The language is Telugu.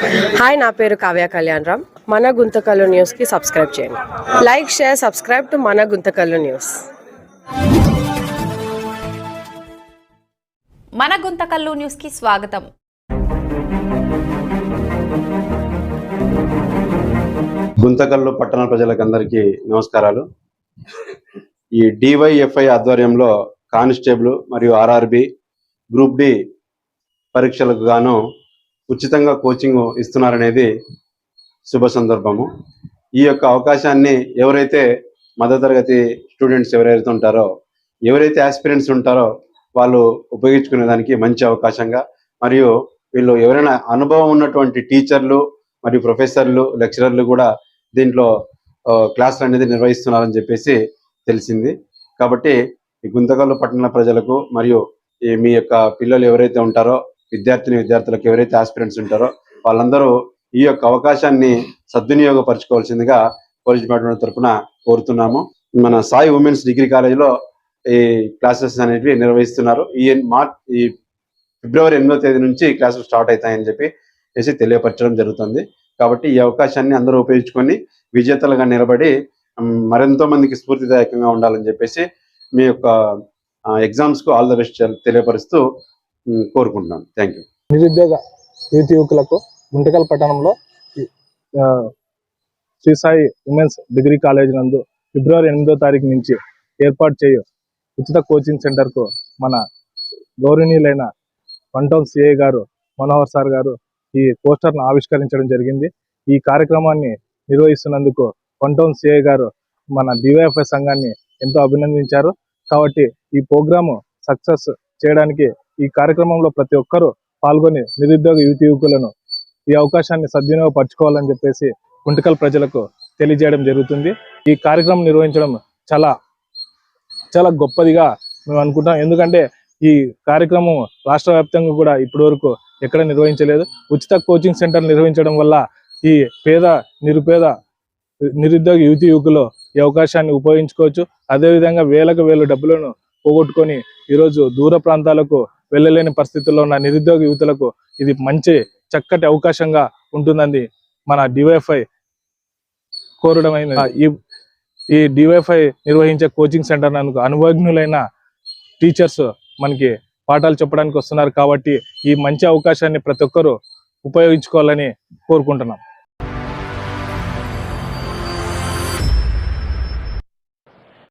హాయ్ నా పేరు కావ్య కళ్యాణ్ రామ్. మన గుంతకల్లు న్యూస్కి సబ్స్క్రైబ్ చేయండి. లైక్ షేర్ సబ్స్క్రైబ్ టు మన గుంతకల్లు న్యూస్ మన గుంతకల్లు న్యూస్కి స్వాగతం. గుంతకల్లు పట్టణ ప్రజలకందరికీ నమస్కారాలు. ఈ డివైఎఫ్ఐ ఆధ్వర్యంలో కానిస్టేబుల్ మరియు ఆర్ఆర్బి గ్రూప్ డి పరీక్షలకు గాను ఉచితంగా కోచింగ్ ఇస్తున్నారనేది శుభ సందర్భము. ఈ యొక్క అవకాశాన్ని ఎవరైతే మధ్యతరగతి స్టూడెంట్స్ ఎవరైతే ఉంటారో ఎవరైతే ఆస్పిరెంట్స్ ఉంటారో వాళ్ళు ఉపయోగించుకునే దానికి మంచి అవకాశంగా మరియు వీళ్ళు ఎవరైనా అనుభవం ఉన్నటువంటి టీచర్లు మరియు ప్రొఫెసర్లు లెక్చరర్లు కూడా దీంట్లో క్లాసులు అనేది నిర్వహిస్తున్నారని చెప్పేసి తెలిసింది. కాబట్టి ఈ గుంతకల్లు పట్టణ ప్రజలకు మరియు ఈ మీ యొక్క పిల్లలు ఎవరైతే ఉంటారో విద్యార్థిని విద్యార్థులకు ఎవరైతే ఆస్పిరెంట్స్ ఉంటారో వాళ్ళందరూ ఈ యొక్క అవకాశాన్ని సద్వినియోగపరచుకోవాల్సిందిగా పోలీస్ డిపార్ట్మెంట్ తరఫున కోరుతున్నాము. మన సాయి ఉమెన్స్ డిగ్రీ కాలేజీలో ఈ క్లాసెస్ అనేవి నిర్వహిస్తున్నారు. ఈ మార్చ్ ఈ ఫిబ్రవరి ఎనిమిదో తేదీ నుంచి క్లాసులు స్టార్ట్ అవుతాయని చెప్పి చేసి తెలియపరచడం జరుగుతుంది. కాబట్టి ఈ అవకాశాన్ని అందరూ ఉపయోగించుకొని విజేతలుగా నిలబడి మరెంతో మందికి స్ఫూర్తిదాయకంగా ఉండాలని చెప్పేసి మీ యొక్క ఎగ్జామ్స్కు ఆల్ ద బెస్ట్ తెలియపరుస్తూ కోరుకుంటున్నాను. థ్యాంక్ యూ నిరుద్యోగ యువతి యువకులకు గుంటకల్ పట్టణంలో Sri Sai women's degree college నందు ఫిబ్రవరి ఎనిమిదో తారీఖు నుంచి ఏర్పాటు చేయు ఉచిత కోచింగ్ సెంటర్కు మన గౌరవనీయులైన వన్ టౌన్ సిఐ గారు మనోహర్ సార్ గారు ఈ పోస్టర్ను ఆవిష్కరించడం జరిగింది. ఈ కార్యక్రమాన్ని నిర్వహిస్తున్నందుకు వన్ టౌన్ సిఐ గారు మన డివైఎఫ్ఐ సంఘాన్ని ఎంతో అభినందించారు. కాబట్టి ఈ ప్రోగ్రాము సక్సెస్ చేయడానికి ఈ కార్యక్రమంలో ప్రతి ఒక్కరూ పాల్గొని నిరుద్యోగ యువతి యువకులను ఈ అవకాశాన్ని సద్వినియోగపరచుకోవాలని చెప్పేసి గుంటకల్ ప్రజలకు తెలియజేయడం జరుగుతుంది. ఈ కార్యక్రమం నిర్వహించడం చాలా చాలా గొప్పదిగా మేము అనుకుంటాం ఎందుకంటే ఈ కార్యక్రమం రాష్ట్ర వ్యాప్తంగా కూడా ఇప్పటి వరకు ఎక్కడ నిర్వహించలేదు. ఉచిత కోచింగ్ సెంటర్ నిర్వహించడం వల్ల ఈ పేద నిరుపేద నిరుద్యోగ యువతి యువకులు ఈ అవకాశాన్ని ఉపయోగించుకోవచ్చు. అదేవిధంగా వేలకు వేలు డబ్బులను పోగొట్టుకొని ఈరోజు దూర ప్రాంతాలకు వెళ్ళలేని పరిస్థితుల్లో ఉన్న నిరుద్యోగ యువతులకు ఇది మంచి చక్కటి అవకాశంగా ఉంటుందని మన డివైఎఫ్ఐ కోరడమైన ఈ ఈ డివైఎఫ్ఐ నిర్వహించే కోచింగ్ సెంటర్ నందుకు అనుభవజ్ఞులైన టీచర్స్ మనకి పాఠాలు చెప్పడానికి వస్తున్నారు కాబట్టి ఈ మంచి అవకాశాన్ని ప్రతి ఒక్కరూ ఉపయోగించుకోవాలని కోరుకుంటున్నాం.